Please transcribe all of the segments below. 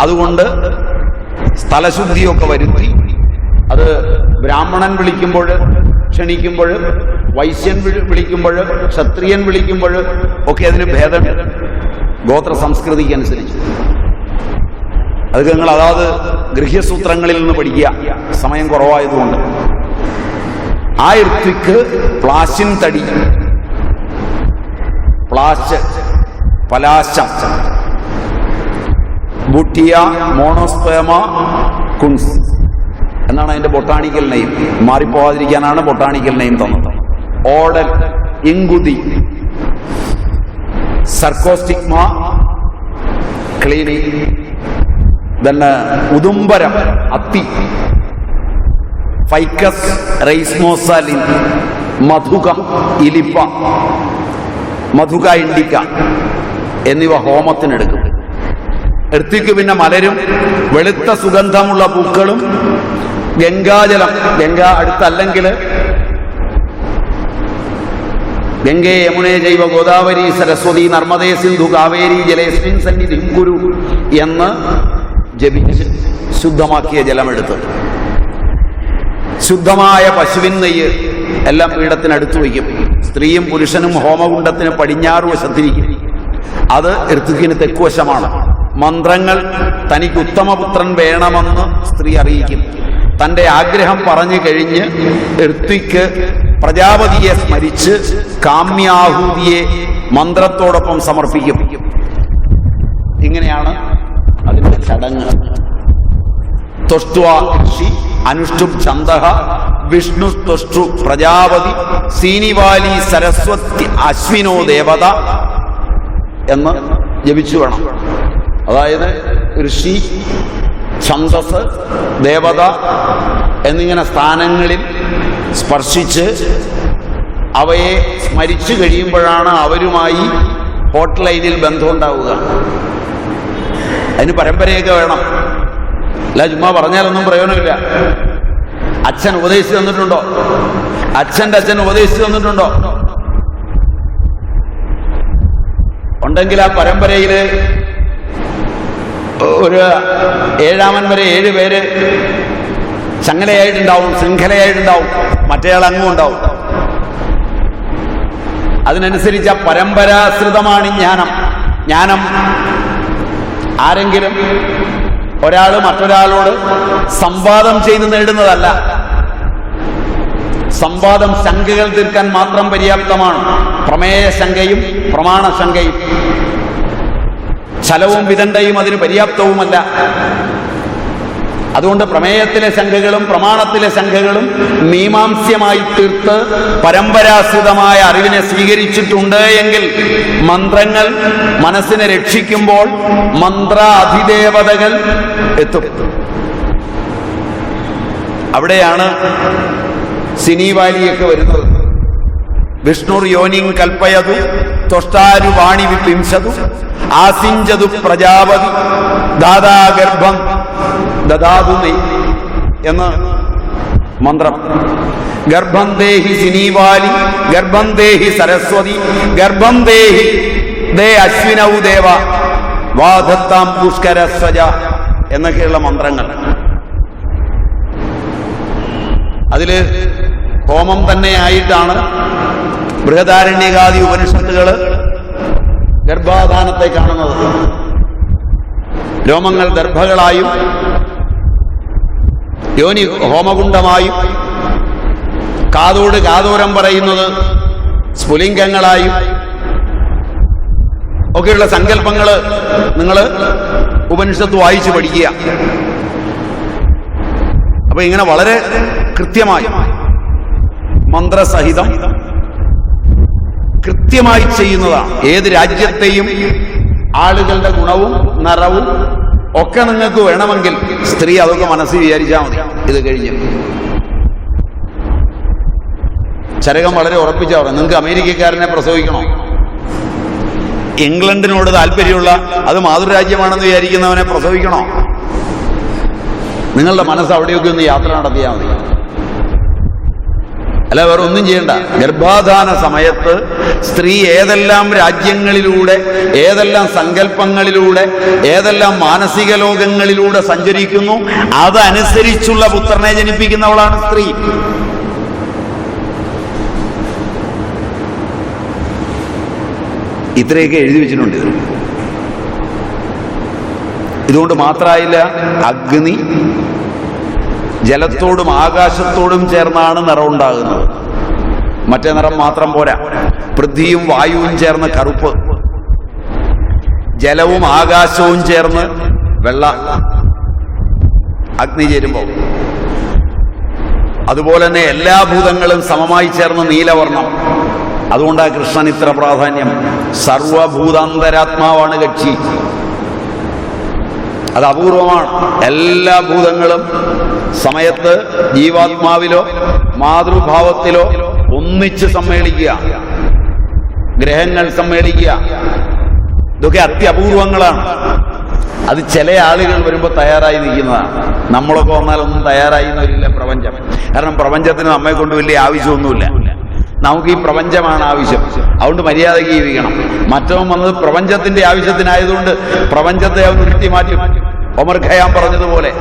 അതുകൊണ്ട് സ്ഥലശുദ്ധിയൊക്കെ വരുത്തി. അത് ബ്രാഹ്മണൻ വിളിക്കുമ്പോൾ ക്ഷണിക്കുമ്പോൾ വൈശ്യൻ വിളിക്കുമ്പോൾ ക്ഷത്രിയൻ വിളിക്കുമ്പോൾ ഒക്കെ അതിന് ഭേദം ഗോത്ര സംസ്കൃതിക്ക് അനുസരിച്ച്. അത് നിങ്ങൾ അതാത് ഗൃഹ്യസൂത്രങ്ങളിൽ നിന്ന് പഠിക്കുക. സമയം കുറവായതുകൊണ്ട്. ആ ഇർത്തിക്ക് പ്ലാശിൻ തടി. പ്ലാശ് പലാശം. ബുട്ടിയ മോണോസ്പേമ കുൺസ് എന്നാണ് അതിന്റെ ബൊട്ടാണിക്കൽ നെയിം. മാറിപ്പോവാതിരിക്കാനാണ് ബൊട്ടാണിക്കൽ നെയിം തന്നത്. ഓടൽ ഇങ്കുതി സർക്കോസ്റ്റിക്മ ക്ലീനി തന്നെ ഉദുംബരം അത്തി ഫൈക്കസ് റൈസ്മോസാലിൻ മധുക ഇലിപ്പ മധുക ഇണ്ടിക്ക എന്നിവ ഹോമത്തിനെടുക്കും. എർത്തിക്ക് പിന്നെ മലരും വെളുത്ത സുഗന്ധമുള്ള പൂക്കളും ഗംഗാജലം ഗംഗ അടുത്തല്ലെങ്കിൽ ഗംഗേ യമുനേ ജൈവ ഗോദാവരി സരസ്വതി നർമ്മദേ സിന്ധു കാവേരി ജലേസ്മിൻ സന്നിധി ഗുരു എന്ന് ജപിച്ച് ശുദ്ധമാക്കിയ ജലമെടുത്ത്. ശുദ്ധമായ പശുവിൻ നെയ്യ് എല്ലാം പീഠത്തിനടുത്ത് വയ്ക്കും. സ്ത്രീയും പുരുഷനും ഹോമകുണ്ടത്തിന് പടിഞ്ഞാറ് വശത്തിരിക്കും. അത് ഋതുക്കിന് തെക്കുവശമാണ് മന്ത്രങ്ങൾ തനിക്ക് ഉത്തമപുത്രൻ വേണമെന്ന് സ്ത്രീ അറിയിക്കും. തന്റെ ആഗ്രഹം പറഞ്ഞു കഴിഞ്ഞ് ഋത്വിക്ക് പ്രജാപതിയെ സ്മരിച്ച് കാമ്യാഹൂതിയെ മന്ത്രത്തോടൊപ്പം സമർപ്പിക്കും. ഇങ്ങനെയാണ് അതിന്റെ ചടങ്ങ്. തൊഷ്ടുവ ഋഷി ഛന്ദ വിഷ്ണു തൊഷ്ടു പ്രജാപതി സീനിവാലി സരസ്വതി അശ്വിനോ ദേവത എന്ന് ജപിച്ചു വേണം. അതായത് ഋഷി ഛന്ദസ് ദേവത എന്നിങ്ങനെ സ്ഥാനങ്ങളിൽ സ്പർശിച്ച് അവയെ സ്മരിച്ചു കഴിയുമ്പോഴാണ് അവരുമായി ഹോട്ട് ലൈനിൽ ബന്ധമുണ്ടാവുക. അതിന് പരമ്പരയൊക്കെ വേണം. അല്ല ചുമ്മാ പറഞ്ഞാലൊന്നും പ്രയോജനമില്ല. അച്ഛൻ ഉപദേശിച്ചു തന്നിട്ടുണ്ടോ? അച്ഛന്റെ അച്ഛൻ ഉപദേശിച്ചു തന്നിട്ടുണ്ടോ? ഉണ്ടെങ്കിൽ ആ പരമ്പരയിൽ ഒരു ഏഴാമൻ വരെ ഏഴ് പേര് ചങ്ങലയായിട്ടുണ്ടാവും ശൃംഖലയായിട്ടുണ്ടാവും മറ്റേയാൾ അങ്ങും ഉണ്ടാവും. അതിനനുസരിച്ച പരമ്പരാശ്രിതമാണ് ജ്ഞാനം. ജ്ഞാനം ആരെങ്കിലും ഒരാൾ മറ്റൊരാളോട് സംവാദം ചെയ്ത് നേടുന്നതല്ല. സംവാദം ശങ്കകൾ തീർക്കാൻ മാത്രം പര്യാപ്തമാണ്. പ്രമേയ ശങ്കയും പ്രമാണ ശങ്കയും ചലവും വിദണ്ഡയും അതിന് പര്യാപ്തവുമല്ല. അതുകൊണ്ട് പ്രമേയത്തിലെ ശങ്കകളും പ്രമാണത്തിലെ ശങ്കകളും മീമാംസ്യമായി തീർത്ത് പരമ്പരാശ്രിതമായ അറിവിനെ സ്വീകരിച്ചിട്ടുണ്ട് എങ്കിൽ മന്ത്രങ്ങൾ മനസ്സിനെ രക്ഷിക്കുമ്പോൾ മന്ത്ര അധിദേവതകൾ എത്തും. അവിടെയാണ് സിനിവാലിയൊക്കെ വരുന്നത്. വിഷ്ണുർ യോനിങ് കൽപ്പയതു തൊഷ്ടാരു വാണി വിപിംശതു ആസിഞ്ചതു പ്രജാപതി ദാദാഗർഭം ദദാതു എന്ന് മന്ത്രം. ഗർഭം ദേഹി സിനീവാലി ഗർഭം ദേഹി സരസ്വതി ഗർഭം ദേഹി ദേ അശ്വിനൗ ദേവ വാധത്താം പുഷ്കരസ്വജ എന്നൊക്കെയുള്ള മന്ത്രങ്ങൾ. അതിൽ ഹോമം തന്നെയായിട്ടാണ് ബൃഹദാരണ്യകാദി ഉപനിഷത്തുകൾ ഗർഭാധാനത്തെ കാണുന്നത്. രോമങ്ങൾ ദർഭകളായും യോനി ഹോമകുണ്ഡമായും കാതോട് കാതോരം പറയുന്നത് സ്ഫുലിംഗങ്ങളായും ഒക്കെയുള്ള സങ്കല്പങ്ങൾ നിങ്ങൾ ഉപനിഷത്ത് വായിച്ചു പഠിക്കുക. അപ്പൊ ഇങ്ങനെ വളരെ കൃത്യമായി മന്ത്രസഹിതം കൃത്യമായി ചെയ്യുന്നതാണ്. ഏത് രാജ്യത്തെയും ആളുകളുടെ ഗുണവും നിറവും ഒക്കെ നിങ്ങൾക്ക് വേണമെങ്കിൽ സ്ത്രീ അതൊക്കെ മനസ്സിൽ വിചാരിച്ചാൽ മതി. ഇത് കഴിഞ്ഞ്. ചരകം വളരെ ഉറപ്പിച്ച പറഞ്ഞു നിങ്ങൾക്ക് അമേരിക്കക്കാരനെ പ്രസവിക്കണോ? ഇംഗ്ലണ്ടിനോട് താല്പര്യമുള്ള അത് മാതൃരാജ്യമാണെന്ന് വിചാരിക്കുന്നവനെ പ്രസവിക്കണോ? നിങ്ങളുടെ മനസ്സ് അവിടെയൊക്കെ ഒന്ന് യാത്ര നടത്തിയാൽ മതി. അല്ല വേറെ ഒന്നും ചെയ്യണ്ട. ഗർഭാധാന സമയത്ത് സ്ത്രീ ഏതെല്ലാം രാജ്യങ്ങളിലൂടെ ഏതെല്ലാം സങ്കല്പങ്ങളിലൂടെ ഏതെല്ലാം മാനസിക ലോകങ്ങളിലൂടെ സഞ്ചരിക്കുന്നു അതനുസരിച്ചുള്ള പുത്രനെ ജനിപ്പിക്കുന്നവളാണ് സ്ത്രീ. ഇത്രയൊക്കെ എഴുതി വെച്ചിട്ടുണ്ട് ഇതുകൊണ്ട് മാത്രമായില്ല അഗ്നി ജലത്തോടും ആകാശത്തോടും ചേർന്നാണ് നിറം ഉണ്ടാകുന്നത് മറ്റേ നിറം മാത്രം പോരാ. പൃഥ്വിയും വായുവും ചേർന്ന് കറുപ്പ്. ജലവും ആകാശവും ചേർന്ന് വെള്ള. അഗ്നി ചേരുമ്പോൾ. അതുപോലെ തന്നെ എല്ലാ ഭൂതങ്ങളും സമമായി ചേർന്ന് നീലവർണം അതുകൊണ്ടാണ് കൃഷ്ണൻ ഇത്ര പ്രാധാന്യം. സർവഭൂതാന്തരാത്മാവാണ് കക്ഷി. അത് അപൂർവമാണ്. എല്ലാ ഭൂതങ്ങളും സമയത്ത് ജീവാത്മാവിലോ മാതൃഭാവത്തിലോ ഒന്നിച്ച് സമ്മേളിക്കുക. ഗ്രഹങ്ങൾ സമ്മേളിക്കുക. ഇതൊക്കെ അത്യപൂർവങ്ങളാണ് അത് ചില ആളുകൾ വരുമ്പോൾ തയ്യാറായി നിൽക്കുന്നതാണ്. നമ്മളൊക്കെ വന്നാലൊന്നും തയ്യാറായി വരില്ല പ്രപഞ്ചം. കാരണം പ്രപഞ്ചത്തിന് നമ്മെ കൊണ്ട് വലിയ ആവശ്യമൊന്നുമില്ല. നമുക്ക് ഈ പ്രപഞ്ചമാണ് ആവശ്യം. അതുകൊണ്ട് മര്യാദയ്ക്ക് ജീവിക്കണം മറ്റവൻ വന്നത് പ്രപഞ്ചത്തിന്റെ ആവശ്യത്തിനായതുകൊണ്ട് പ്രപഞ്ചത്തെ അവൻ ഉരുട്ടി മാറ്റി ഒമർ ഖയാം പറഞ്ഞതുപോലെ.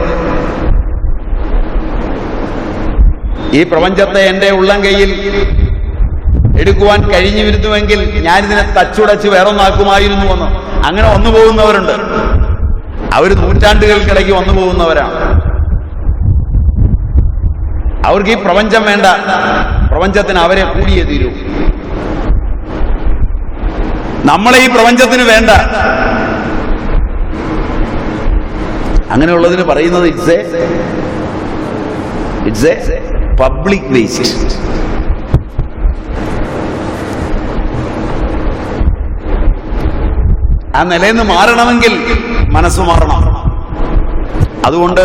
ഈ പ്രപഞ്ചത്തെ എന്റെ ഉള്ളം കയ്യിൽ എടുക്കുവാൻ കഴിഞ്ഞു വരുന്നുവെങ്കിൽ ഞാനിതിനെ തച്ചുടച്ച് വേറൊന്നാക്കുമായിരുന്നു എന്ന്. അങ്ങനെ വന്നു പോകുന്നവരുണ്ട്. അവർ നൂറ്റാണ്ടുകൾക്കിടയ്ക്ക് വന്നു പോകുന്നവരാണ്. അവർക്ക് ഈ പ്രപഞ്ചം വേണ്ട. പ്രപഞ്ചത്തിന് അവരെ കൂടിയേ തീരൂ. നമ്മളെ ഈ പ്രപഞ്ചത്തിന് വേണ്ട. അങ്ങനെയുള്ളതിന് പറയുന്നത് it's a it's a public waste ആ നിലയിൽ നിന്ന് മാറണമെങ്കിൽ മനസ്സ് മാറണം. അതുകൊണ്ട്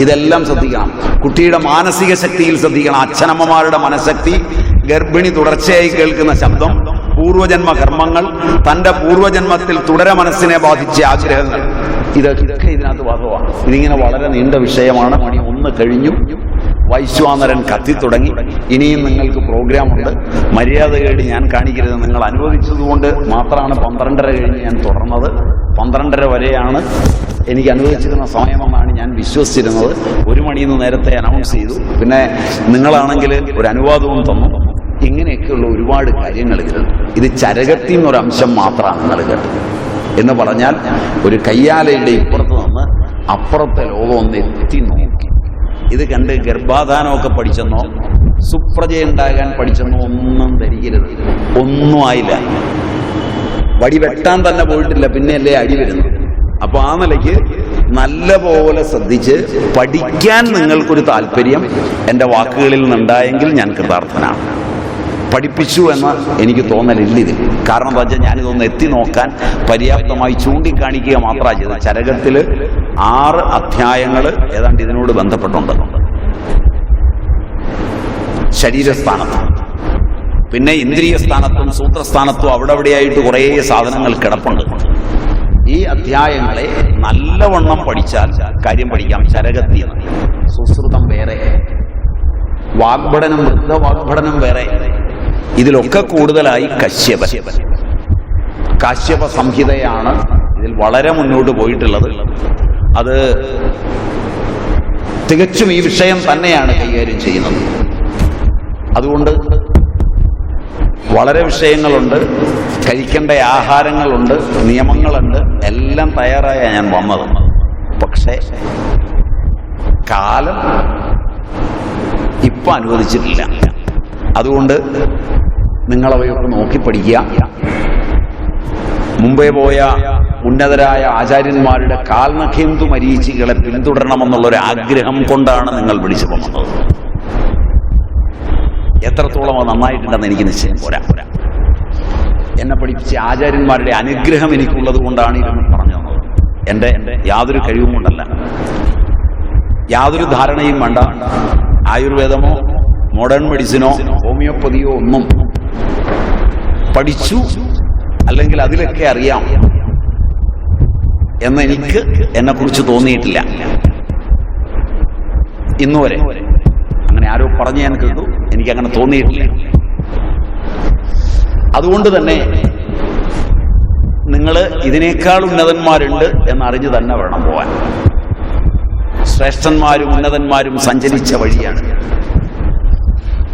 ഇതെല്ലാം ശ്രദ്ധിക്കണം. കുട്ടിയുടെ മാനസിക ശക്തിയിൽ ശ്രദ്ധിക്കണം. അച്ഛനമ്മമാരുടെ മനഃശക്തി ഗർഭിണി തുടർച്ചയായി കേൾക്കുന്ന ശബ്ദം പൂർവജന്മ കർമ്മങ്ങൾ തന്റെ പൂർവജന്മത്തിൽ തുടര മനസ്സിനെ ബാധിച്ച ആഗ്രഹങ്ങൾ. ഇതൊക്കെ ഇതിനകത്ത് ഭാഗമാണ് ഇതിങ്ങനെ വളരെ നീണ്ട വിഷയമാണ്. മണി ഒന്ന് കഴിഞ്ഞു. വൈശ്വാനരൻ കത്തി തുടങ്ങി. ഇനിയും നിങ്ങൾക്ക് പ്രോഗ്രാമുണ്ട്. മര്യാദകേട് ഞാൻ കാണിക്കരുത്. നിങ്ങൾ അനുവദിച്ചതുകൊണ്ട് മാത്രമാണ് പന്ത്രണ്ടര കഴിഞ്ഞ് ഞാൻ തുടർന്നത്. പന്ത്രണ്ടര വരെയാണ് എനിക്ക് അനുവദിച്ചിരുന്ന സമയമെന്നാണ് ഞാൻ വിശ്വസിച്ചിരുന്നത്. ഒരു മണിയിൽ നിന്ന് നേരത്തെ അനൗൺസ് ചെയ്തു. പിന്നെ നിങ്ങളാണെങ്കിൽ ഒരു അനുവാദവും തന്നു. ഇങ്ങനെയൊക്കെയുള്ള ഒരുപാട് കാര്യങ്ങൾ ഇത് ചരകത്തിൽ നിന്നൊരു അംശം മാത്രമാണ് നിങ്ങൾ എന്ന് പറഞ്ഞാൽ ഒരു കയ്യാലയുടെ ഇപ്പുറത്ത് നിന്ന് അപ്പുറത്തെ ലോകം ഒന്ന് എത്തി നോക്കി. ഇത് കണ്ട് ഗർഭാധാനമൊക്കെ പഠിച്ചെന്നോ? സുപ്രജയുണ്ടാകാൻ പഠിച്ചെന്നോ ഒന്നും ധരിക്കരുത്. ഒന്നും ആയില്ല. വടി വെട്ടാൻ തന്നെ പോയിട്ടില്ല പിന്നെയല്ലേ അടി വരുന്നു അപ്പൊ ആ നിലയ്ക്ക് നല്ല പോലെ ശ്രദ്ധിച്ച് പഠിക്കാൻ നിങ്ങൾക്കൊരു താല്പര്യം എന്റെ വാക്കുകളിൽ നിന്നുണ്ടായെങ്കിൽ ഞാൻ കൃതാർത്ഥനാണ്. പഠിപ്പിച്ചു എന്ന് എനിക്ക് തോന്നലില്ല ഇതിൽ. കാരണം എന്താ വെച്ചാൽ ഞാനിതൊന്ന് എത്തി നോക്കാൻ പര്യാപ്തമായി ചൂണ്ടിക്കാണിക്കുക മാത്രമാണ് ചെയ്തത്. ചരകത്തിൽ ആറ് അധ്യായങ്ങൾ ഏതാണ്ട് ഇതിനോട് ബന്ധപ്പെട്ടുണ്ട്. ശരീരസ്ഥാനത്ത്. പിന്നെ ഇന്ദ്രിയ സ്ഥാനത്തും സൂത്രസ്ഥാനത്തും അവിടെ അവിടെയായിട്ട് കുറേ സാധനങ്ങൾ കിടപ്പുണ്ട്. ഈ അധ്യായങ്ങളെ നല്ലവണ്ണം പഠിച്ചാൽ കാര്യം പഠിക്കാം. ചരകത്തി സുശ്രുതം വേറെ വാഗ്ഭടനം വൃദ്ധവാഗ്ഭടനം വേറെ. ഇതിലൊക്കെ കൂടുതലായി കശ്യപ കശ്യപ സംഹിതയാണ് ഇതിൽ വളരെ മുന്നോട്ട് പോയിട്ടുള്ളത്. അത് തികച്ചും ഈ വിഷയം തന്നെയാണ് കൈകാര്യം ചെയ്യുന്നത്. അതുകൊണ്ട് വളരെ വിഷയങ്ങളുണ്ട് കഴിക്കേണ്ട ആഹാരങ്ങളുണ്ട് നിയമങ്ങളുണ്ട് എല്ലാം തയ്യാറായ ഞാൻ വന്നത്. പക്ഷേ കാലം ഇപ്പം അനുവദിച്ചിട്ടില്ല. അതുകൊണ്ട് നിങ്ങളവയൊക്കെ നോക്കി പഠിക്കുക മുംബൈ പോയ ഉന്നതരായ ആചാര്യന്മാരുടെ കാൽനഖ്യന്തു മരീചികളെ പിന്തുടരണമെന്നുള്ളൊരു ആഗ്രഹം കൊണ്ടാണ് നിങ്ങൾ വിളിച്ചു പോകുന്നത് എത്രത്തോളം അത് നന്നായിട്ടുണ്ടെന്ന് എനിക്ക് നിശ്ചയം പോരാ. പോരാ എന്നെ പഠിപ്പിച്ച ആചാര്യന്മാരുടെ അനുഗ്രഹം എനിക്കുള്ളത് കൊണ്ടാണ് ഇതെന്ന് പറഞ്ഞു തന്നത്. എന്റെ യാതൊരു കഴിവും കൊണ്ടല്ല. യാതൊരു ധാരണയും വേണ്ട. ആയുർവേദമോ മോഡേൺ മെഡിസിനോ ഹോമിയോപ്പതിയോ ഒന്നും പഠിച്ചു അല്ലെങ്കിൽ അതിലൊക്കെ അറിയാം എന്ന് എനിക്ക് കുറിച്ച് തോന്നിയിട്ടില്ല. ഇന്നുവരെ അങ്ങനെ ആരോ പറഞ്ഞു ഞാൻ കേട്ടു. എനിക്ക് അങ്ങനെ തോന്നിയിട്ടില്ല. അതുകൊണ്ട് തന്നെ നിങ്ങൾ ഇതിനേക്കാൾ ഉന്നതന്മാരുണ്ട് എന്നറിഞ്ഞു തന്നെ വേണം പോവാൻ. ശ്രേഷ്ഠന്മാരും ഉന്നതന്മാരും സഞ്ചരിച്ച വഴിയാണ്.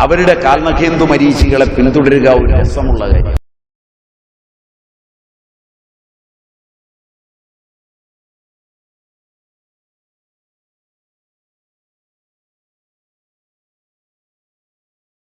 അവരുടെ കാൽനഖേന്തു മരീചികളെ പിന്തുടരുക ഒരു രസമുള്ള കാര്യം.